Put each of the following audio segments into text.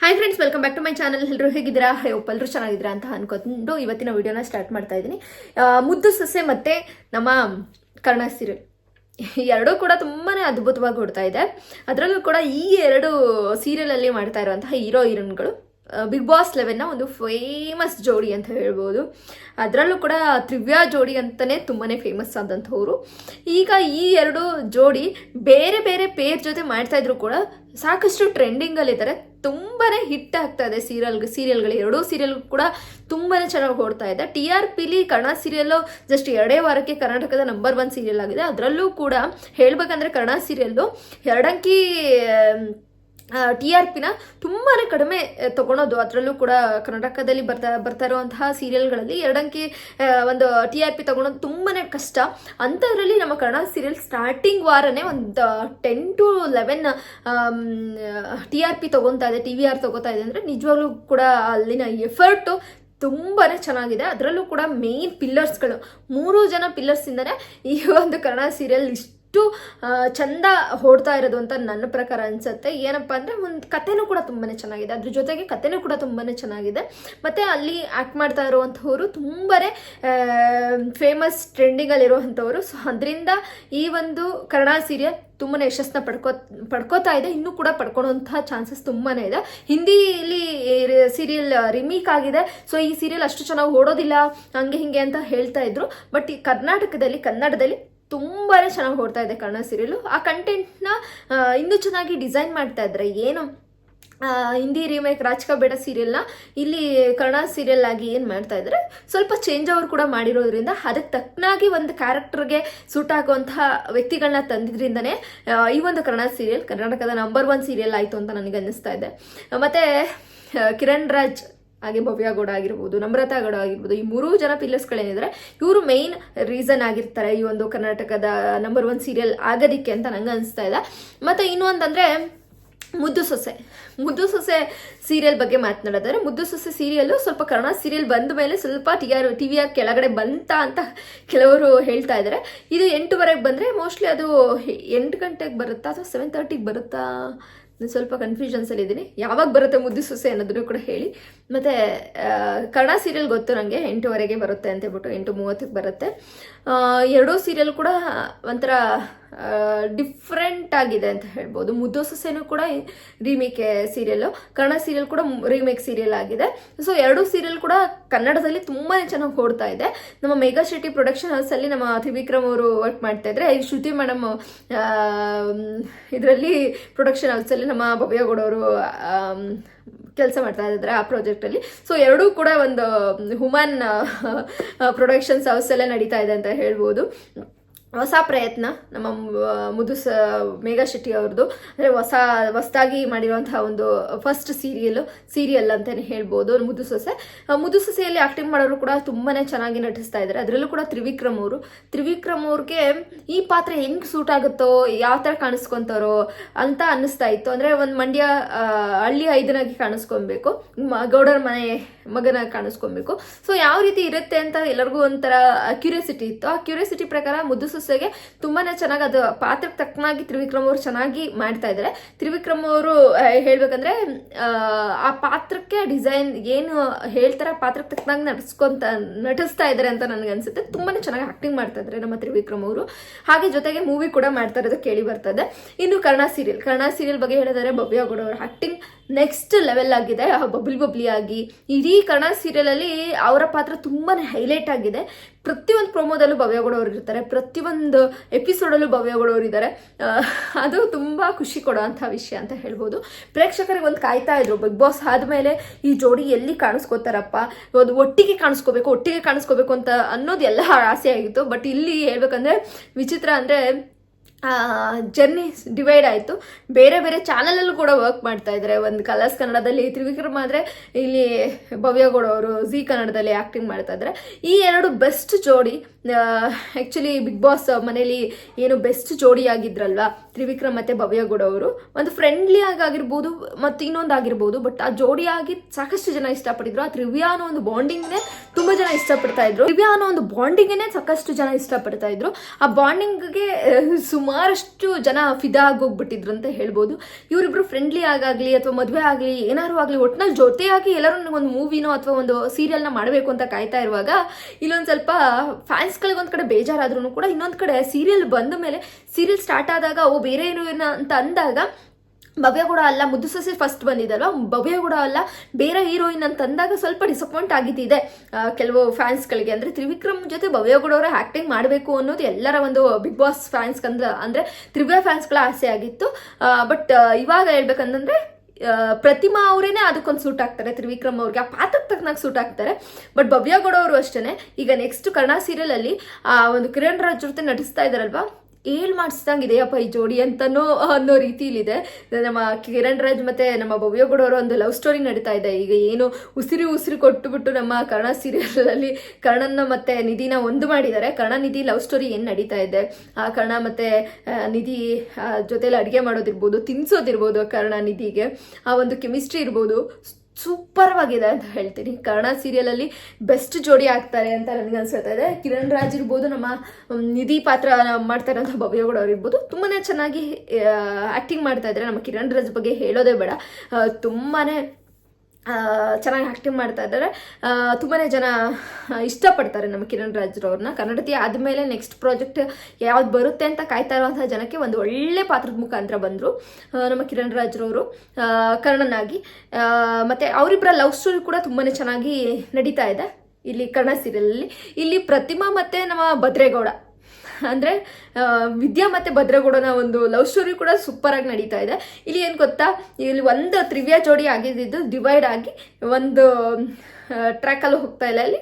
Hi friends welcome back to my channel ಎಲ್ಲರೂ ಹೇಗಿದ್ದೀರಾ? Hope ಎಲ್ಲರೂ ಚೆನ್ನಾಗಿದ್ದೀರಾ ಅಂತ ಅನ್ಕೊಂಡು ಇವತ್ತಿನ ವಿಡಿಯೋನ ಸ್ಟಾರ್ಟ್ ಮಾಡ್ತಾ ಇದ್ದೀನಿ. ಮುದ್ದು ಸೊಸೆ ಮತ್ತೆ ನಮ್ಮ ಕರ್ಣ ಸೀರೆ. ಎರಡೂ ಕೂಡ ತುಂಬಾ ಅದ್ಭುತವಾಗಿ ಹೊಡ್ತಾ ಇದೆ. ಅದರಲ್ಲೂ ಕೂಡ ಈ ಎರಡು ಸೀರಿಯಲಲ್ಲಿ ಮಾಡ್ತಾ ಇರುವಂತಹ ಹೀರೋ ಹೀರೋನ್ಗಳು ಬಿಗ್ ಬಾಸ್ ಲೆವೆನ್ನ ಒಂದು ಫೇಮಸ್ ಜೋಡಿ ಅಂತ ಹೇಳ್ಬೋದು. ಅದರಲ್ಲೂ ಕೂಡ ತ್ರಿವ್ಯಾ ಜೋಡಿ ಅಂತಲೇ ತುಂಬಾ ಫೇಮಸ್ ಆದಂಥವ್ರು. ಈಗ ಈ ಎರಡು ಜೋಡಿ ಬೇರೆ ಬೇರೆ ಪೇರ್ ಜೊತೆ ಮಾಡ್ತಾಯಿದ್ರು ಕೂಡ ಸಾಕಷ್ಟು ಟ್ರೆಂಡಿಂಗಲ್ಲಿದ್ದಾರೆ ತುಂಬಾ ಹಿಟ್ ಆಗ್ತಾ ಇದೆ ಸೀರಿಯಲ್, ಸೀರಿಯಲ್ಗಳು. ಎರಡೂ ಸೀರಿಯಲ್ ಕೂಡ ತುಂಬಾ ಚೆನ್ನಾಗಿ ಓಡ್ತಾ ಇದೆ. ಟಿ ಆರ್ ಪಿಲಿ ಕನ್ನಡ ಸೀರಿಯಲ್ಲು ಜಸ್ಟ್ ಎರಡೇ ವಾರಕ್ಕೆ ಕರ್ನಾಟಕದ ನಂಬರ್ ಒನ್ ಸೀರಿಯಲ್ ಆಗಿದೆ. ಅದರಲ್ಲೂ ಕೂಡ ಹೇಳ್ಬೇಕಂದ್ರೆ ಕನ್ನಡ ಸೀರಿಯಲ್ಲು ಎರಡಂಕಿ ಟಿ ಆರ್ ಪಿನ ತುಂಬಾ ಕಡಿಮೆ ತಗೊಳೋದು. ಅದರಲ್ಲೂ ಕೂಡ ಕರ್ನಾಟಕದಲ್ಲಿ ಬರ್ತಾ ಬರ್ತಾ ಇರುವಂತಹ ಸೀರಿಯಲ್ಗಳಲ್ಲಿ ಎರಡಂಕಿ ಒಂದು ಟಿ ಆರ್ ಪಿ ತಗೊಳೋದು ತುಂಬಾ ಕಷ್ಟ. ಅಂಥದ್ರಲ್ಲಿ ನಮ್ಮ ಕನ್ನಡ ಸೀರಿಯಲ್ ಸ್ಟಾರ್ಟಿಂಗ್ ವಾರನೇ ಒಂದು ten to eleven T R P ತಗೊತಾ ಇದೆ, ಟಿ ವಿ ಆರ್ ತಗೋತಾ ಇದೆ ಅಂದರೆ ನಿಜವಾಗ್ಲೂ ಕೂಡ ಅಲ್ಲಿನ ಎಫರ್ಟು ತುಂಬಾ ಚೆನ್ನಾಗಿದೆ. ಅದರಲ್ಲೂ ಕೂಡ ಮೇನ್ ಪಿಲ್ಲರ್ಸ್ಗಳು ಮೂರು ಜನ ಪಿಲ್ಲರ್ಸಿಂದನೇ ಈ ಒಂದು ಕನ್ನಡ ಸೀರಿಯಲ್ ಇಷ್ಟು ಆ, ಚಂದ ಓಡ್ತಾ ಇರೋದು ಅಂತ ನನ್ನ ಪ್ರಕಾರ ಅನ್ಸುತ್ತೆ. ಏನಪ್ಪ ಅಂದರೆ ಒಂದು ಕಥೆನೂ ಕೂಡ ತುಂಬಾ ಚೆನ್ನಾಗಿದೆ. ಅದ್ರ ಜೊತೆಗೆ ಕಥೆನೂ ಕೂಡ ತುಂಬಾ ಚೆನ್ನಾಗಿದೆ. ಮತ್ತು ಅಲ್ಲಿ ಆ್ಯಕ್ಟ್ ಮಾಡ್ತಾ ಇರುವಂಥವ್ರು ತುಂಬಾ ಫೇಮಸ್ ಟ್ರೆಂಡಿಂಗಲ್ಲಿರುವಂಥವ್ರು ಸೊ ಅದರಿಂದ ಈ ಒಂದು ಕನ್ನಡ ಸೀರಿಯಲ್ ತುಂಬಾ ಯಶಸ್ಸನ್ನ ಪಡ್ಕೋ ಪಡ್ಕೋತಾ ಇದೆ. ಇನ್ನೂ ಕೂಡ ಪಡ್ಕೊಳ್ಳೋಂಥ ಚಾನ್ಸಸ್ ತುಂಬಾ ಇದೆ. ಹಿಂದಿಲಿ ಸೀರಿಯಲ್ ರಿಮೇಕ್ ಆಗಿದೆ. ಸೊ ಈ ಸೀರಿಯಲ್ ಅಷ್ಟು ಚೆನ್ನಾಗಿ ಓಡೋದಿಲ್ಲ ಹಂಗೆ ಹಿಂಗೆ ಅಂತ ಹೇಳ್ತಾ ಇದ್ರು. ಬಟ್ ಈ ಕರ್ನಾಟಕದಲ್ಲಿ ಕನ್ನಡದಲ್ಲಿ ತುಂಬಾ ಚೆನ್ನಾಗಿ ಓಡ್ತಾ ಇದೆ ಕನ್ನಡ ಸೀರಿಯಲು. ಆ ಕಂಟೆಂಟ್ನ ಇನ್ನೂ ಚೆನ್ನಾಗಿ ಡಿಸೈನ್ ಮಾಡ್ತಾ ಇದ್ದಾರೆ ಏನು? ಹಿಂದಿ ರೀಮೇಕ್ ರಾಜ್ಕ ಬೇಡ ಸೀರಿಯಲ್ನ ಇಲ್ಲಿ ಕನ್ನಡ ಸೀರಿಯಲ್ ಆಗಿ ಏನು ಮಾಡ್ತಾ ಇದ್ದಾರೆ ಸ್ವಲ್ಪ ಚೇಂಜ್ ಅವರು ಕೂಡ ಮಾಡಿರೋದ್ರಿಂದ ಅದಕ್ಕೆ ತಕ್ಕನಾಗಿ ಒಂದು ಕ್ಯಾರೆಕ್ಟರ್ಗೆ ಸೂಟ್ ಆಗುವಂತಹ ವ್ಯಕ್ತಿಗಳನ್ನ ತಂದಿದ್ರಿಂದನೇ ಈ ಒಂದು ಕನ್ನಡ ಸೀರಿಯಲ್ ಕರ್ನಾಟಕದ ನಂಬರ್ ಒನ್ ಸೀರಿಯಲ್ ಆಯಿತು ಅಂತ ನನಗೆ ಅನ್ನಿಸ್ತಾ ಇದೆ. ಮತ್ತು ಕಿರಣ್ ರಾಜ್ ಹಾಗೆ ಭವ್ಯ ಗೌಡ ಆಗಿರ್ಬೋದು, ನಮ್ರತಾ ಗೌಡ ಆಗಿರ್ಬೋದು, ಈ ಮೂರೂ ಜನ ಪಿಲ್ಲರ್ಸ್ಗಳೇನಿದ್ದಾರೆ ಇವರು ಮೇಯ್ನ್ ರೀಸನ್ ಆಗಿರ್ತಾರೆ ಈ ಒಂದು ಕರ್ನಾಟಕದ ನಂಬರ್ ಒನ್ ಸೀರಿಯಲ್ ಆಗೋದಿಕ್ಕೆ ಅಂತ ನಂಗೆ ಅನಿಸ್ತಾ ಇದೆ. ಮತ್ತು ಇನ್ನೊಂದಂದರೆ ಮುದ್ದು ಸೊಸೆ. ಮುದ್ದು ಸೊಸೆ ಸೀರಿಯಲ್ ಬಗ್ಗೆ ಮಾತನಾಡೋದಾದ್ರೆ, ಮುದ್ದು ಸೊಸೆ ಸೀರಿಯಲ್ಲು ಸ್ವಲ್ಪ ಕನ್ನಡ ಸೀರಿಯಲ್ ಬಂದ ಮೇಲೆ ಸ್ವಲ್ಪ T R T V R ಕೆಳಗಡೆ ಬಂತ ಅಂತ ಕೆಲವರು ಹೇಳ್ತಾ ಇದ್ದಾರೆ ಇದು ಎಂಟುವರೆಗೆ ಬಂದರೆ ಮೋಸ್ಟ್ಲಿ ಅದು ಎಂಟು ಗಂಟೆಗೆ ಬರುತ್ತಾ ಅಥವಾ ಸೆವೆನ್ ತರ್ಟಿಗೆ ಬರುತ್ತಾ? ನಾನು ಸ್ವಲ್ಪ ಕನ್ಫ್ಯೂಷನ್ಸಲ್ಲಿ ಇದ್ದೀನಿ. ಯಾವಾಗ ಬರುತ್ತೆ ಮುದ್ದು ಸೊಸೆ ಅನ್ನೋದನ್ನು ಕೂಡ ಹೇಳಿ. ಮತ್ತು ಕನ್ನಡ ಸೀರಿಯಲ್ ಗೊತ್ತು ನನಗೆ ಎಂಟುವರೆಗೆ ಬರುತ್ತೆ ಅಂತ ಹೇಳ್ಬಿಟ್ಟು ಎಂಟು ಮೂವತ್ತಕ್ಕೆ ಬರುತ್ತೆ. ಎರಡೂ ಸೀರಿಯಲ್ ಕೂಡ ಒಂಥರ ಡಿಫ್ರೆಂಟ್ ಆಗಿದೆ ಅಂತ ಹೇಳ್ಬೋದು. ಮುದ್ದು ಸೊಸೆನೂ ಕೂಡ ರೀಮೇಕ್ ಸೀರಿಯಲ್ಲು ಕನ್ನಡ ಸೀರಿಯಲ್ ಕೂಡ ರೀಮೇಕ್ ಸೀರಿಯಲ್ ಆಗಿದೆ. ಸೊ ಎರಡೂ ಸೀರಿಯಲ್ ಕೂಡ ಕನ್ನಡದಲ್ಲಿ ತುಂಬಾ ಚೆನ್ನಾಗಿ ಓಡ್ತಾ ಇದೆ. ನಮ್ಮ ಮೇಘಾ ಶೆಟ್ಟಿ ಪ್ರೊಡಕ್ಷನ್ ಹೌಸಲ್ಲಿ ನಮ್ಮ ತ್ರಿವಿಕ್ರಮ್ ಅವರು ವರ್ಕ್ ಮಾಡ್ತಾ ಇದ್ರೆ, ಈ ಶ್ರುತಿ ಮೇಡಮ್ ಇದರಲ್ಲಿ ಪ್ರೊಡಕ್ಷನ್ ಹೌಸಲ್ಲಿ ನಮ್ಮ ಭವ್ಯಗೌಡ ಅವರು ಕೆಲಸ ಮಾಡ್ತಾ ಇದ್ದಾರೆ ಆ ಪ್ರಾಜೆಕ್ಟಲ್ಲಿ ಸೊ ಎರಡೂ ಕೂಡ ಒಂದು ಹುಮನ್ ಪ್ರೊಡಕ್ಷನ್ಸ್ ಹೌಸಲ್ಲೇ ನಡೀತಾ ಇದೆ ಅಂತ ಹೇಳ್ಬೋದು. ಹೊಸ ಪ್ರಯತ್ನ, ನಮ್ಮ ಮುದುಸ, ಮೇಘಾ ಶೆಟ್ಟಿ ಅವ್ರದ್ದು ಅಂದರೆ ಹೊಸ, ಹೊಸದಾಗಿ ಮಾಡಿರುವಂತಹ ಒಂದು ಫಸ್ಟ್ ಸೀರಿಯಲ್ ಸೀರಿಯಲ್ ಅಂತಲೇ ಹೇಳ್ಬೋದು ಮುದು ಸೊಸೆ. ಮುದು ಸೊಸೆಯಲ್ಲಿ ಆ್ಯಕ್ಟಿಂಗ್ ಮಾಡೋರು ಕೂಡ ತುಂಬಾ ಚೆನ್ನಾಗಿ ನಟಿಸ್ತಾ ಇದ್ದಾರೆ ಅದರಲ್ಲೂ ಕೂಡ ತ್ರಿವಿಕ್ರಮ್ ಅವರು. ತ್ರಿವಿಕ್ರಮ್ ಅವ್ರಿಗೆ ಈ ಪಾತ್ರ ಹೆಂಗೆ ಸೂಟ್ ಆಗುತ್ತೋ, ಯಾವ ಥರ ಕಾಣಿಸ್ಕೊತಾರೋ ಅಂತ ಅನ್ನಿಸ್ತಾ ಇತ್ತು. ಅಂದರೆ ಒಂದು ಮಂಡ್ಯ ಹಳ್ಳಿ ಐದನಾಗಿ ಕಾಣಿಸ್ಕೊಬೇಕು ಗೌಡರ ಮನೆ ಮಗನ ಕಾಣಿಸ್ಕೊಬೇಕು. ಸೊ ಯಾವ ರೀತಿ ಇರುತ್ತೆ ಅಂತ ಎಲ್ಲರಿಗೂ ಒಂಥರ ಕ್ಯೂರಿಯಾಸಿಟಿ ಇತ್ತು. ಆ ಕ್ಯೂರಿಯಾಸಿಟಿ ಪ್ರಕಾರ ಮುದ್ದು ಸೊಸೆಗೆ ತುಂಬಾನೇ ಚೆನ್ನಾಗಿ ಅದು ಪಾತ್ರಕ್ಕೆ ತಕ್ಕನಾಗಿ ತ್ರಿವಿಕ್ರಮ್ ಅವರು ಚೆನ್ನಾಗಿ ಮಾಡ್ತಾ ಇದ್ದಾರೆ ತ್ರಿವಿಕ್ರಮ್ ಅವರು ಹೇಳ್ಬೇಕಂದ್ರೆ ಆ, ಪಾತ್ರಕ್ಕೆ ಡಿಸೈನ್ ಏನು ಹೇಳ್ತಾರೆ ಪಾತ್ರಕ್ಕೆ ತಕ್ಕನಾಗಿ ನಟಿಸ್ಕೊಂತ ನಟಿಸ್ತಾ ಇದ್ದಾರೆ ಅಂತ ನನಗೆ ಅನ್ಸುತ್ತೆ. ತುಂಬಾನೇ ಚೆನ್ನಾಗಿ ಆಕ್ಟಿಂಗ್ ಮಾಡ್ತಾ ಇದ್ದಾರೆ ನಮ್ಮ ತ್ರಿವಿಕ್ರಮ್ ಅವರು. ಹಾಗೆ ಜೊತೆಗೆ ಮೂವಿ ಕೂಡ ಮಾಡ್ತಾ ಇರೋದು ಕೇಳಿ ಬರ್ತದೆ ಇನ್ನು ಕನ್ನಡ ಸೀರಿಯಲ್ ಕನ್ನಡ ಸೀರಿಯಲ್ ಬಗ್ಗೆ ಹೇಳಿದರೆ ಭವ್ಯ ಗೌಡ ಅವರ ಆಕ್ಟಿಂಗ್ ನೆಕ್ಸ್ಟ್ ಲೆವೆಲ್ ಆಗಿದೆ ಬಬ್ಲಿ ಬಬ್ಲಿ ಆಗಿ. ಇಡೀ ಕನ್ನಡ ಸೀರಿಯಲಲ್ಲಿ ಅವರ ಪಾತ್ರ ತುಂಬಾ ಹೈಲೈಟ್ ಆಗಿದೆ. ಪ್ರತಿಯೊಂದು ಪ್ರೊಮೋದಲ್ಲೂ ಭವ್ಯಗೌಡ ಅವರು ಇರ್ತಾರೆ, ಪ್ರತಿಯೊಂದು ಎಪಿಸೋಡಲ್ಲೂ ಭವ್ಯಗೌಡ ಅವರು ಇದ್ದಾರೆ. ಅದು ತುಂಬ ಖುಷಿ ಕೊಡೋವಂಥ ವಿಷಯ ಅಂತ ಹೇಳ್ಬೋದು. ಪ್ರೇಕ್ಷಕರಿಗೆ ಒಂದು ಕಾಯ್ತಾ ಇದ್ರು, ಬಿಗ್ ಬಾಸ್ ಆದಮೇಲೆ ಈ ಜೋಡಿ ಎಲ್ಲಿ ಕಾಣಿಸ್ಕೋತಾರಪ್ಪ? ಒಂದು ಒಟ್ಟಿಗೆ ಕಾಣಿಸ್ಕೋಬೇಕು ಒಟ್ಟಿಗೆ ಕಾಣಿಸ್ಕೋಬೇಕು ಅಂತ ಅನ್ನೋದು ಎಲ್ಲ ಆಸೆ ಆಗಿತ್ತು. ಬಟ್ ಇಲ್ಲಿ ಹೇಳ್ಬೇಕಂದ್ರೆ ವಿಚಿತ್ರ ಅಂದರೆ ಜರ್ನಿ ಡಿವೈಡ್ ಆಯಿತು. ಬೇರೆ ಬೇರೆ ಚಾನಲಲ್ಲೂ ಕೂಡ ವರ್ಕ್ ಮಾಡ್ತಾ ಇದ್ದಾರೆ ಒಂದು ಕಲರ್ಸ್ ಕನ್ನಡದಲ್ಲಿ ತ್ರಿವಿಕ್ರಮ್ ಆದರೆ ಇಲ್ಲಿ ಭವ್ಯಗೌಡ ಅವರು ಜಿ ಕನ್ನಡದಲ್ಲಿ ಆ್ಯಕ್ಟಿಂಗ್ ಮಾಡ್ತಾ ಇದ್ದಾರೆ ಈ ಎರಡು ಬೆಸ್ಟ್ ಜೋಡಿ ಆ್ಯಕ್ಚುಲಿ ಬಿಗ್ ಬಾಸ್ ಮನೇಲಿ ಏನು ಬೆಸ್ಟ್ ಜೋಡಿ ಆಗಿದ್ರಲ್ವಾ, ತ್ರಿವಿಕ್ರಮ್ ಮತ್ತು ಭವ್ಯಗೌಡ ಅವರು. ಒಂದು ಫ್ರೆಂಡ್ಲಿ ಆಗಿರ್ಬೋದು ಮತ್ತು ಇನ್ನೊಂದು ಆಗಿರ್ಬೋದು ಬಟ್ ಆ ಜೋಡಿಯಾಗಿ ಸಾಕಷ್ಟು ಜನ ಇಷ್ಟಪಡಿದ್ರು ಆ ತ್ರಿವ್ಯಾ ಅನ್ನೋ ಒಂದು ಬಾಂಡಿಂಗ್ನೇ ತುಂಬ ಜನ ಇಷ್ಟಪಡ್ತಾ ಇದ್ರು. ತ್ರಿವ್ಯಾ ಅನ್ನೋ ಒಂದು ಬಾಂಡಿಂಗೇ ಸಾಕಷ್ಟು ಜನ ಇಷ್ಟಪಡ್ತಾ ಇದ್ರು. ಆ ಬಾಂಡಿಂಗ್ಗೆ ಸುಮಾರಷ್ಟು ಜನ ಫಿದಾ ಆಗೋಗ್ಬಿಟ್ಟಿದ್ರು ಅಂತ ಹೇಳ್ಬೋದು. ಇವರಿಬ್ರು ಫ್ರೆಂಡ್ಲಿ ಆಗಾಗ್ಲಿ ಅಥವಾ ಮದುವೆ ಆಗಲಿ ಏನಾದ್ರು ಆಗಲಿ ಒಟ್ಟಿನಲ್ಲಿ ಜೊತೆಯಾಗಿ ಎಲ್ಲರೂ ಒಂದು ಮೂವಿನೋ ಅಥವಾ ಒಂದು ಸೀರಿಯಲ್ನ ಮಾಡಬೇಕು ಅಂತ ಕಾಯ್ತಾ ಇರುವಾಗ, ಇಲ್ಲೊಂದು ಸ್ವಲ್ಪ ಫ್ಯಾನ್ಸ್ಗಳಿಗೆ ಒಂದು ಕಡೆ ಬೇಜಾರಾದ್ರೂ ಕೂಡ ಇನ್ನೊಂದು ಕಡೆ ಸೀರಿಯಲ್ ಬಂದ ಮೇಲೆ ಸೀರಿಯಲ್ ಸ್ಟಾರ್ಟ್ ಆದಾಗ ಓ ಬೇರೆ ಏನು ಅಂತ ಅಂದಾಗ ಭವ್ಯ ಕೂಡ ಅಲ್ಲ ಮುದ್ದು ಸಸಿ ಫಸ್ಟ್ ಬಂದಿದ್ದಲ್ವ ಭವ್ಯ ಕೂಡ ಅಲ್ಲ ಬೇರೆ ಹೀರೋಯಿನ್ ಅಂತ ಅಂದಾಗ ಸ್ವಲ್ಪ ಡಿಸಪಾಯಿಂಟ್ ಆಗಿದ್ದಿದೆ. ಕೆಲವು ಫ್ಯಾನ್ಸ್ಗಳಿಗೆ ಅಂದರೆ ತ್ರಿವಿಕ್ರಮ್ ಜೊತೆ ಭವ್ಯ ಕೂಡ ಅವರ ಆ್ಯಕ್ಟಿಂಗ್ ಮಾಡಬೇಕು ಅನ್ನೋದು ಎಲ್ಲರ ಒಂದು ಬಿಗ್ ಬಾಸ್ ಫ್ಯಾನ್ಸ್ ಅಂದ್ರೆ ತ್ರಿವ್ಯ ಫ್ಯಾನ್ಸ್ಗಳ ಆಸೆ ಆಗಿತ್ತು. ಬಟ್ ಇವಾಗ ಹೇಳ್ಬೇಕಂತಂದ್ರೆ ಆ, ಪ್ರತಿಮಾ ಅವರೇನೆ ಅದಕ್ಕೊಂದು ಸೂಟ್ ಆಗ್ತಾರೆ ತ್ರಿವಿಕ್ರಮ್ ಅವ್ರಿಗೆ. ಆ ಪಾತ್ರಕ್ಕೆ ತಕ್ಕನಾಗಿ ಸೂಟ್ ಆಗ್ತಾರೆ ಬಟ್ ಭವ್ಯ ಗೌಡ ಅವರು ಅಷ್ಟೇ ಈಗ ನೆಕ್ಸ್ಟ್ ಕನ್ನಡ ಸೀರಿಯಲಲ್ಲಿ ಆ, ಒಂದು ಕಿರಣ್ ರಾಜ್ ಜೊತೆ ನಟಿಸ್ತಾ ಇದಾರಲ್ವಾ? ಏಳ್ ಮಾಡಿಸ್ದಂಗಿದೆಯಪ್ಪ ಈ ಜೋಡಿ ಅಂತನೋ ಅನ್ನೋ ರೀತಿಲಿದೆ ನಮ್ಮ ಕಿರಣ್ ರಾಜ್ ಮತ್ತೆ ನಮ್ಮ ಅವರ ಒಂದು ಲವ್ ಸ್ಟೋರಿ ನಡೀತಾ ಇದೆ. ಈಗ ಏನು ಉಸಿರಿ ಉಸಿರಿ ಕೊಟ್ಟುಬಿಟ್ಟು ನಮ್ಮ ಕನ್ನಡ ಸೀರಿಯಲಲ್ಲಿ ಕರ್ಣನ ಮತ್ತೆ ನಿಧಿನ ಒಂದು ಮಾಡಿದ್ದಾರೆ. ಕರ್ಣ, ನಿಧಿ ಲವ್ ಸ್ಟೋರಿ ಏನು ನಡೀತಾ ಇದೆ? ಆ ಕರ್ಣ ಮತ್ತೆ ನಿಧಿ ಜೊತೆಲಿ ಅಡುಗೆ ಮಾಡೋದಿರ್ಬೋದು, ತಿನ್ಸೋದಿರ್ಬೋದು ಕರ್ಣ ನಿಧಿಗೆ. ಆ ಒಂದು ಕೆಮಿಸ್ಟ್ರಿ ಇರ್ಬೋದು. ಸೂಪರ್ವಾಗಿದೆ ಅಂತ ಹೇಳ್ತೀನಿ. ಕನ್ನಡ ಸೀರಿಯಲಲ್ಲಿ ಬೆಸ್ಟ್ ಜೋಡಿ ಆಗ್ತಾರೆ ಅಂತ ನನಗೆ ಅನ್ಸ್ತಾ ಇದೆ. ಕಿರಣ್ ರಾಜ್ ಇರ್ಬೋದು, ನಮ್ಮ ನಿಧಿ ಪಾತ್ರ ಮಾಡ್ತಾ ಇರೋಂಥ ಭವ್ಯಗೌಡ ಅವ್ರು ಇರ್ಬೋದು. ತುಂಬಾ ಚೆನ್ನಾಗಿ ಆ್ಯಕ್ಟಿಂಗ್ ಮಾಡ್ತಾ ಇದ್ದಾರೆ. ನಮ್ಮ ಕಿರಣ್ ರಾಜ್ ಬಗ್ಗೆ ಹೇಳೋದೇ ಬೇಡ. ತುಂಬಾ ಚೆನ್ನಾಗಿ ಆ್ಯಕ್ಟಿಂಗ್ ಮಾಡ್ತಾ ಇದ್ದಾರೆ. ತುಂಬಾ ಜನ ಇಷ್ಟಪಡ್ತಾರೆ ನಮ್ಮ ಕಿರಣ್ ರಾಜ್ರವ್ರನ್ನ ಕನ್ನಡತಿ ಆದಮೇಲೆ ನೆಕ್ಸ್ಟ್ ಪ್ರಾಜೆಕ್ಟ್ ಯಾವ್ದು ಬರುತ್ತೆ ಅಂತ ಕಾಯ್ತಾ ಇರುವಂಥ ಜನಕ್ಕೆ ಒಂದು ಒಳ್ಳೆ ಪಾತ್ರದ ಮುಖಾಂತರ ಬಂದರು ನಮ್ಮ ಕಿರಣ್ ರಾಜ್ರವರು ಕರ್ಣನಾಗಿ. ಮತ್ತೆ ಅವರಿಬ್ಬರ ಲವ್ ಸ್ಟೋರಿ ಕೂಡ ತುಂಬಾ ಚೆನ್ನಾಗಿ ನಡೀತಾ ಇದೆ. ಇಲ್ಲಿ ಕನ್ನಡ ಸೀರಿಯಲಲ್ಲಿ ಇಲ್ಲಿ ಪ್ರತಿಮಾ ಮತ್ತು ನಮ್ಮ ಭದ್ರೇಗೌಡ. ಅಂದರೆ ವಿದ್ಯಾ ಮತ್ತು ಭದ್ರಗೌಡನ ಒಂದು ಲವ್ ಸ್ಟೋರಿ ಕೂಡ ಸೂಪರಾಗಿ ನಡೀತಾ ಇದೆ. ಇಲ್ಲಿ ಏನು ಗೊತ್ತಾ? ಇಲ್ಲಿ ಒಂದು ತ್ರಿವ್ಯ ಜೋಡಿ ಆಗಿದ್ದು ಡಿವೈಡ್ ಆಗಿ ಒಂದು ಟ್ರ್ಯಾಕಲ್ಲಿ ಹೋಗ್ತಾ ಇಲ್ಲ. ಇಲ್ಲಿ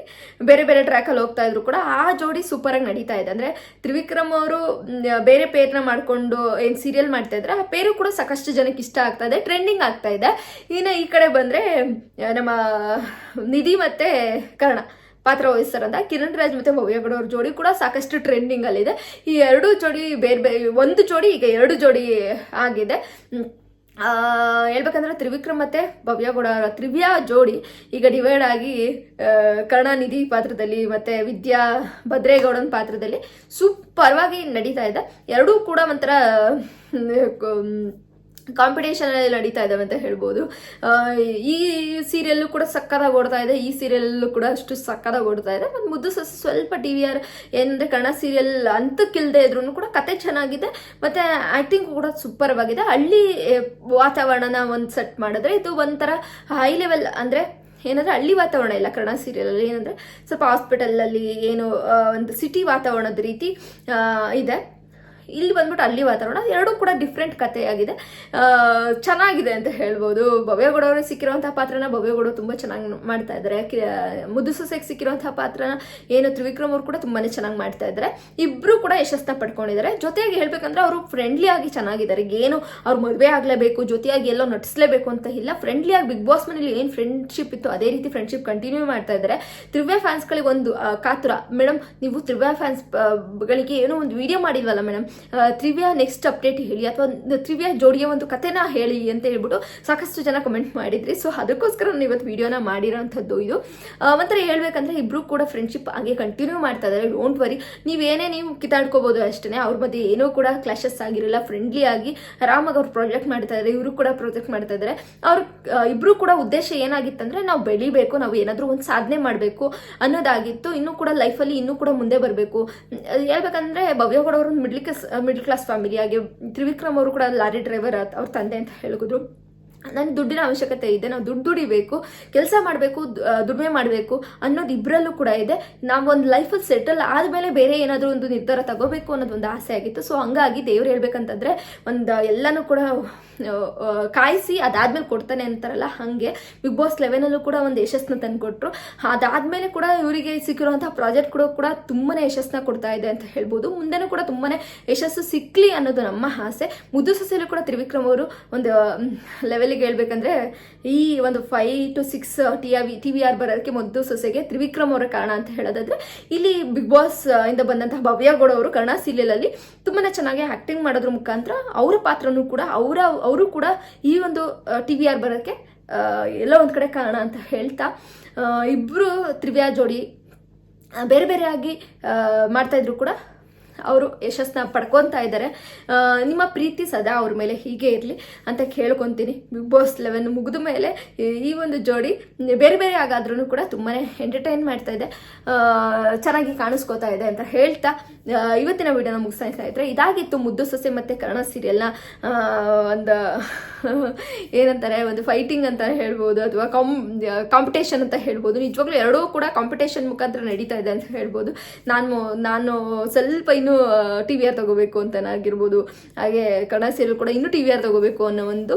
ಬೇರೆ ಬೇರೆ ಟ್ರ್ಯಾಕಲ್ಲಿ ಹೋಗ್ತಾ ಇದ್ರು ಕೂಡ ಆ ಜೋಡಿ ಸೂಪರಾಗಿ ನಡೀತಾ ಇದೆ. ಅಂದರೆ, ತ್ರಿವಿಕ್ರಮ್ ಅವರು ಬೇರೆ ಪೇರ್ನ ಮಾಡಿಕೊಂಡು ಏನು ಸೀರಿಯಲ್ ಮಾಡ್ತಾ ಇದ್ರೆ, ಆ ಪೇರು ಕೂಡ ಸಾಕಷ್ಟು ಜನಕ್ಕೆ ಇಷ್ಟ ಆಗ್ತಾ ಇದೆ. ಟ್ರೆಂಡಿಂಗ್ ಆಗ್ತಾ ಇದೆ. ಇನ್ನು ಈ ಕಡೆ ಬಂದರೆ, ನಮ್ಮ ನಿಧಿ ಮತ್ತು ಕರ್ಣ. ಪಾತ್ರ ವಹಿಸ್ತಾರಂತ ಕಿರಣ್ ರಾಜ್ ಮತ್ತೆ ಭವ್ಯಗೌಡ ಅವ್ರ ಜೋಡಿ ಕೂಡ ಸಾಕಷ್ಟು ಟ್ರೆಂಡಿಂಗ್ ಅಲ್ಲಿದೆ ಈ ಎರಡು ಜೋಡಿ ಬೇರೆ ಬೇರೆ, ಒಂದು ಜೋಡಿ ಈಗ ಎರಡು ಜೋಡಿ ಆಗಿದೆ. ಹೇಳ್ಬೇಕಂದ್ರೆ ತ್ರಿವಿಕ್ರಮ್ ಮತ್ತೆ ಭವ್ಯಗೌಡ ಅವರ ತ್ರಿವ್ಯ ಜೋಡಿ ಈಗ ಡಿವೈಡ್ ಆಗಿ ಕರುಣಾನಿಧಿ ಪಾತ್ರದಲ್ಲಿ ಮತ್ತೆ ವಿದ್ಯಾ ಭದ್ರೇಗೌಡನ ಪಾತ್ರದಲ್ಲಿ ಸೂಪರ್ವಾಗಿ ನಡೀತಾ ಇದೆ. ಎರಡೂ ಕೂಡ ಒಂಥರ ಕಾಂಪಿಟೇಷನ್ ನಡೀತಾ ಇದ್ದಾವೆ ಅಂತ ಹೇಳ್ಬೋದು ಈ ಸೀರಿಯಲ್ಲು ಕೂಡ ಸಕ್ಕತ್ತಾಗಿ ಓಡ್ತಾ ಇದೆ ಈ ಸೀರಿಯಲ್ಲೂ ಕೂಡ ಅಷ್ಟು ಸಕ್ಕತ್ತಾಗಿ ಓಡ್ತಾ ಇದೆ. ಮತ್ತು ಮುದ್ದು ಸ್ವಲ್ಪ ಟಿ ವಿ ಆರ್ ಏನಂದರೆ ಕನ್ನಡ ಸೀರಿಯಲ್ ಅಂತಕ್ಕಿಲ್ಲದೆ ಇದ್ರೂ ಕೂಡ ಕತೆ ಚೆನ್ನಾಗಿದೆ ಮತ್ತು ಆ್ಯಕ್ಟಿಂಗ್ ಕೂಡ ಸೂಪರ್ವಾಗಿದೆ ಹಳ್ಳಿ ಆ, ವಾತಾವರಣನ ಒಂದು ಸೆಟ್ ಮಾಡಿದ್ರೆ ಇದು ಒಂಥರ ಹೈ ಲೆವೆಲ್ ಅಂದರೆ ಏನಂದ್ರೆ ಹಳ್ಳಿ ವಾತಾವರಣ ಇಲ್ಲ ಕನ್ನಡ ಸೀರಿಯಲಲ್ಲಿ ಏನಂದರೆ ಸ್ವಲ್ಪ ಹಾಸ್ಪಿಟಲಲ್ಲಿ ಏನು ಒಂದು ಸಿಟಿ ವಾತಾವರಣದ ರೀತಿ ಇದೆ. ಇಲ್ಲಿ ಬಂದ್ಬಿಟ್ಟು ಅಲ್ಲಿ ವಾತಾವರಣ ಎರಡೂ ಕೂಡ ಡಿಫ್ರೆಂಟ್ ಕಥೆಯಾಗಿದೆ. ಚೆನ್ನಾಗಿದೆ ಅಂತ ಹೇಳ್ಬೋದು. ಭವ್ಯಗೌಡ ಅವರು ಸಿಕ್ಕಿರುವಂತಹ ಪಾತ್ರನ ಭವ್ಯಗೌಡ ತುಂಬ ಚೆನ್ನಾಗಿ ಮಾಡ್ತಾ ಇದ್ದಾರೆ. ಮುದ್ದು ಸೊಸೆಗೆ ಸಿಕ್ಕಿರುವಂತಹ ಪಾತ್ರನ, ಏನು ತ್ರಿವಿಕ್ರಮ್ ಅವರು ಕೂಡ ತುಂಬಾನೇ ಚೆನ್ನಾಗಿ ಮಾಡ್ತಾ ಇದ್ದಾರೆ. ಇಬ್ರು ಕೂಡ ಯಶಸ್ಸನ್ನ ಪಡ್ಕೊಂಡಿದ್ದಾರೆ. ಜೊತೆಯಾಗಿ ಹೇಳ್ಬೇಕಂದ್ರೆ ಅವರು ಫ್ರೆಂಡ್ಲಿ ಆಗಿ ಚೆನ್ನಾಗಿದ್ದಾರೆ. ಏನು ಅವ್ರು ಮದುವೆ ಆಗಲೇಬೇಕು, ಜೊತೆಯಾಗಿ ಎಲ್ಲೋ ನಟಿಸ್ಲೇಬೇಕು ಅಂತ ಇಲ್ಲ. ಫ್ರೆಂಡ್ಲಿ ಆಗಿ ಬಿಗ್ ಬಾಸ್ ಮನೇಲಿ ಏನು ಫ್ರೆಂಡ್ಶಿಪ್ ಇತ್ತು ಅದೇ ರೀತಿ ಫ್ರೆಂಡ್ಶಿಪ್ ಕಂಟಿನ್ಯೂ ಮಾಡ್ತಾ ಇದ್ದಾರೆ. ತ್ರಿವ್ಯ ಫ್ಯಾನ್ಸ್ಗಳಿಗೆ ಒಂದು ಕಾತುರ. ಮೇಡಮ್ ನೀವು ತ್ರಿವ್ಯ ಫ್ಯಾನ್ಸ್ ಗಳಿಗೆ ಏನೋ ಒಂದು ವಿಡಿಯೋ ಮಾಡಿಲ್ವಲ್ಲ ಮೇಡಮ್ ತ್ರಿವ್ಯ ನೆಕ್ಸ್ಟ್ ಅಪ್ಡೇಟ್ ಹೇಳಿ, ಅಥವಾ ತ್ರಿವ್ಯ ಜೋಡಿಯ ಒಂದು ಕಥೆನ ಹೇಳಿ ಅಂತ ಹೇಳ್ಬಿಟ್ಟು ಸಾಕಷ್ಟು ಜನ ಕಮೆಂಟ್ ಮಾಡಿದ್ರಿ. ಸೊ ಅದಕ್ಕೋಸ್ಕರ ನಾನು ಇವತ್ತು ವಿಡಿಯೋನ ಮಾಡಿರೋಂಥದ್ದು ಇದು. ಒಂಥರ ಹೇಳ್ಬೇಕಂದ್ರೆ ಇಬ್ರು ಕೂಡ ಫ್ರೆಂಡ್ಶಿಪ್ ಹಾಗೆ ಕಂಟಿನ್ಯೂ ಮಾಡ್ತಾ ಇದ್ದಾರೆ ಡೋಂಟ್ ವರಿ ನೀವೇನೇ ನೀವು ಕಿತಾಡ್ಕೋಬಹುದು ಅಷ್ಟೇ ಅವ್ರ ಮಧ್ಯೆ ಏನೂ ಕೂಡ ಕ್ಲಾಶಸ್ ಆಗಿರಲ್ಲ ಫ್ರೆಂಡ್ಲಿ ಆಗಿ ಆರಾಮಾಗಿ ಅವ್ರು ಪ್ರಾಜೆಕ್ಟ್ ಮಾಡ್ತಾ ಇದ್ದಾರೆ ಇವರು ಕೂಡ ಪ್ರಾಜೆಕ್ಟ್ ಮಾಡ್ತಾ ಇದ್ದಾರೆ ಅವ್ರ ಇಬ್ರು ಕೂಡ ಉದ್ದೇಶ ಏನಾಗಿತ್ತಂದ್ರೆ ನಾವು ಬೆಳಿಬೇಕು, ನಾವು ಏನಾದರೂ ಒಂದು ಸಾಧನೆ ಮಾಡಬೇಕು ಅನ್ನೋದಾಗಿತ್ತು. ಇನ್ನೂ ಕೂಡ ಲೈಫಲ್ಲಿ ಇನ್ನೂ ಕೂಡ ಮುಂದೆ ಬರಬೇಕು. ಹೇಳ್ಬೇಕಂದ್ರೆ ಭವ್ಯಗೌಡ ಅವರು middle class middle class family ಹಾಗೆ ತ್ರಿವಿಕ್ರಮ್ ಅವರು ಕೂಡ ಲಾರಿ ಡ್ರೈವರ್ ಅವ್ರ ತಂದೆ ಅಂತ ಹೇಳಿದ್ರು ನನಗೆ ದುಡ್ಡಿನ ಅವಶ್ಯಕತೆ ಇದೆ, ನಾವು ದುಡ್ಡು ದುಡಿಬೇಕು, ಕೆಲಸ ಮಾಡಬೇಕು ದುಡಿಮೆ ಮಾಡಬೇಕು ಅನ್ನೋದು ಇಬ್ಬರಲ್ಲೂ ಕೂಡ ಇದೆ. ನಾವು ಒಂದು ಲೈಫಲ್ಲಿ ಸೆಟಲ್ ಆದಮೇಲೆ ಬೇರೆ ಏನಾದರೂ ಒಂದು ನಿರ್ಧಾರ ತಗೋಬೇಕು ಅನ್ನೋದು ಒಂದು ಆಸೆ ಆಗಿತ್ತು. ಸೊ ಹಂಗಾಗಿ ದೇವ್ರು ಹೇಳ್ಬೇಕಂತಂದ್ರೆ ಒಂದು ಎಲ್ಲನೂ ಕೂಡ ಕಾಯಿಸಿ ಅದಾದ್ಮೇಲೆ ಕೊಡ್ತಾನೆ ಅಂತಾರಲ್ಲ, ಹಾಗೆ. ಬಿಗ್ ಬಾಸ್ ಲೆವೆನಲ್ಲೂ ಕೂಡ ಒಂದು ಯಶಸ್ಸನ್ನ ತಂದುಕೊಟ್ರು. ಅದಾದ್ಮೇಲೆ ಕೂಡ ಇವರಿಗೆ ಸಿಕ್ಕಿರುವಂತಹ ಪ್ರಾಜೆಕ್ಟ್ ಕೂಡ ಕೂಡ ತುಂಬಾನೇ ಯಶಸ್ಸನ್ನ ಕೊಡ್ತಾ ಇದೆ ಅಂತ ಹೇಳ್ಬೋದು. ಮುಂದೆನೂ ಕೂಡ ತುಂಬಾನೇ ಯಶಸ್ಸು ಸಿಕ್ಲಿ ಅನ್ನೋದು ನಮ್ಮ ಆಸೆ. ಮುದ್ದು ಸೊಸೆಯಲ್ಲೂ ಕೂಡ ತ್ರಿವಿಕ್ರಮ್ ಅವರು ಒಂದು ಲೆವೆಲಿಗೆ ಹೇಳ್ಬೇಕಂದ್ರೆ ಈ ಒಂದು five to six T R T V R ಬರೋದಕ್ಕೆ ಮೊದಲು ಸೊಸೆಗೆ ತ್ರಿವಿಕ್ರಮ್ ಅವರ ಕಾರಣ ಅಂತ ಹೇಳೋದಾದ್ರೆ ಇಲ್ಲಿ ಬಿಗ್ ಬಾಸ್ ಇಂದ ಬಂದಂತಹ ಭವ್ಯಗೌಡ ಅವರು ಕನ್ನಡ ಸೀರಿಯಲಲ್ಲಿ ತುಂಬಾ ಚೆನ್ನಾಗಿ ಆಕ್ಟಿಂಗ್ ಮಾಡೋದ್ರ ಮುಖಾಂತರ ಅವರ ಪಾತ್ರನೂ ಕೂಡ ಅವರ ಅವರು ಕೂಡ ಈ ಒಂದು ಟಿ ವಿ ಆರ್ ಬರೋಕ್ಕೆ ಎಲ್ಲ ಒಂದ್ ಕಡೆ ಕಾರಣ ಅಂತ ಹೇಳ್ತಾ ಇಬ್ಬರು ತ್ರಿವ್ಯಾ ಜೋಡಿ ಬೇರೆ ಬೇರೆಯಾಗಿ ಆ, ಮಾಡ್ತಾ ಇದ್ರು ಕೂಡ ಅವರು ಯಶಸ್ಸನ್ನ ಪಡ್ಕೊತಾ ಇದ್ದಾರೆ. ನಿಮ್ಮ ಪ್ರೀತಿ ಸದಾ ಅವ್ರ ಮೇಲೆ ಹೀಗೆ ಇರಲಿ ಅಂತ ಕೇಳ್ಕೊತೀನಿ. ಬಿಗ್ ಬಾಸ್ ಲೆವೆನ್ ಮುಗಿದ ಮೇಲೆ ಈ- ಒಂದು ಜೋಡಿ ಬೇರೆ ಬೇರೆ ಆಗಾದ್ರೂ ಕೂಡ ತುಂಬಾ ಎಂಟರ್ಟೈನ್ ಮಾಡ್ತಾ ಇದೆ. ಚೆನ್ನಾಗಿ ಕಾಣಿಸ್ಕೋತಾ ಇದೆ ಅಂತ ಹೇಳ್ತಾ ಇವತ್ತಿನ ವಿಡಿಯೋನ ಮುಗಿಸ್ತಾ ಇದ್ರೆ ಇದಾಗಿತ್ತು ಮುದ್ದು ಸೊಸೆ ಮತ್ತು ಕರ್ಣ ಸೀರಿಯಲ್ನ ಒಂದು ಏನಂತಾರೆ, ಒಂದು ಫೈಟಿಂಗ್ ಅಂತ ಹೇಳ್ಬೋದು ಅಥವಾ ಕಾಂ ಕಾಂಪಿಟೇಷನ್ ಅಂತ ಹೇಳ್ಬೋದು. ನಿಜವಾಗ್ಲೂ ಎರಡೂ ಕೂಡ ಕಾಂಪಿಟೇಷನ್ ಮುಖಾಂತರ ನಡೀತಾ ಇದೆ ಅಂತ ಹೇಳ್ಬೋದು. ನಾನು ನಾನು ಸ್ವಲ್ಪ ಇನ್ನೂ ಟಿ ವಿ ಆರ್ ತಗೋಬೇಕು ಅಂತನಾಗಿರ್ಬೋದು ಹಾಗೆ ಕನ್ನಡ ಸೀರಿಯಲ್ ಕೂಡ ಇನ್ನೂ ಟಿ ವಿ ಆರ್ ತಗೋಬೇಕು ಅನ್ನೋ ಒಂದು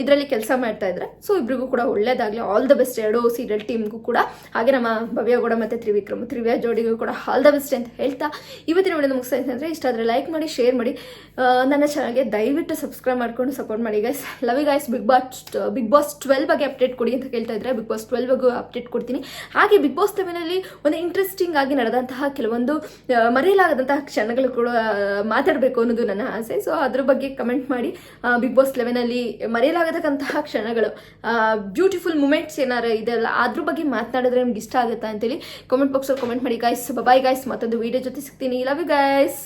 ಇದರಲ್ಲಿ ಕೆಲಸ ಮಾಡ್ತಾ ಇದ್ದಾರೆ ಸೊ ಇಬ್ಬರಿಗೂ ಕೂಡ ಒಳ್ಳೇದಾಗಲಿ. ಆಲ್ ದ ಬೆಸ್ಟ್ ಎರಡು ಸೀರಿಯಲ್ ಟೀಮ್ಗೂ ಕೂಡ. ಹಾಗೆ ನಮ್ಮ ಭವ್ಯ ಗೌಡ ಮತ್ತು ತ್ರಿವಿಕ್ರಮ್, ತ್ರಿವ್ಯಾ ಜೋಡಿಗೂ ಕೂಡ ಆಲ್ ದ ಬೆಸ್ಟ್ ಅಂತ ಹೇಳ್ತಾ ಇವತ್ತಿನ ವಿಡಿಯೋ ಮುಗಿಸ್ತಾ ಅಂದರೆ ಇಷ್ಟ ಆದರೆ ಲೈಕ್ ಮಾಡಿ ಶೇರ್ ಮಾಡಿ. ನನ್ನ ಚಾನಲ್ಗೆ ದಯವಿಟ್ಟು ಸಬ್ಸ್ಕ್ರೈಬ್ ಮಾಡ್ಕೊಂಡು ಸಪೋರ್ಟ್ ಮಾಡಿ. Guys love you guys big boss big boss twelve ಬಗ್ಗೆ ಅಪ್ಡೇಟ್ ಕೊಡಿ ಅಂತ ಕೇಳ್ತಾ ಇದ್ರೆ ಬಿಗ್ ಬಾಸ್ ಟ್ವೆಲ್ ಬಗ್ಗೆ ಅಪ್ಡೇಟ್ ಕೊಡ್ತೀನಿ. ಹಾಗೆ ಬಿಗ್ ಬಾಸ್ ಲೆವೆನಲ್ಲಿ ಒಂದು ಇಂಟ್ರೆಸ್ಟಿಂಗ್ ಆಗಿ ನಡೆದಂತಹ ಕೆಲವೊಂದು ಮರೆಯಲಾಗದಂತಹ ಕ್ಷಣಗಳು ಕೂಡ ಮಾತಾಡಬೇಕು ಅನ್ನೋದು ನನ್ನ ಆಸೆ. ಸೊ ಅದ್ರ ಬಗ್ಗೆ ಕಮೆಂಟ್ ಮಾಡಿ ಬಿಗ್ ಬಾಸ್ ಲೆವೆನಲ್ಲಿ ಮರೆಯಲಾಗತಕ್ಕಂತಹ ಕ್ಷಣಗಳು ಬ್ಯೂಟಿಫುಲ್ ಮೂಮೆಂಟ್ಸ್ ಏನಾರು ಇದೆಲ್ಲ ಅದ್ರ ಬಗ್ಗೆ ಮಾತನಾಡಿದ್ರೆ ನಿಮ್ಗೆ ಇಷ್ಟ ಆಗುತ್ತಾ ಅಂತೇಳಿ ಕಾಮೆಂಟ್ ಬಾಕ್ಸಲ್ಲಿ ಕಮೆಂಟ್ ಮಾಡಿ ಗಾಯ್ಸ್ ಬಾಯ್ ಗಾಯ್ಸ್ ಮತ್ತೊಂದು ವೀಡಿಯೋ ಜೊತೆ ಸಿಗ್ತೀನಿ. Love you guys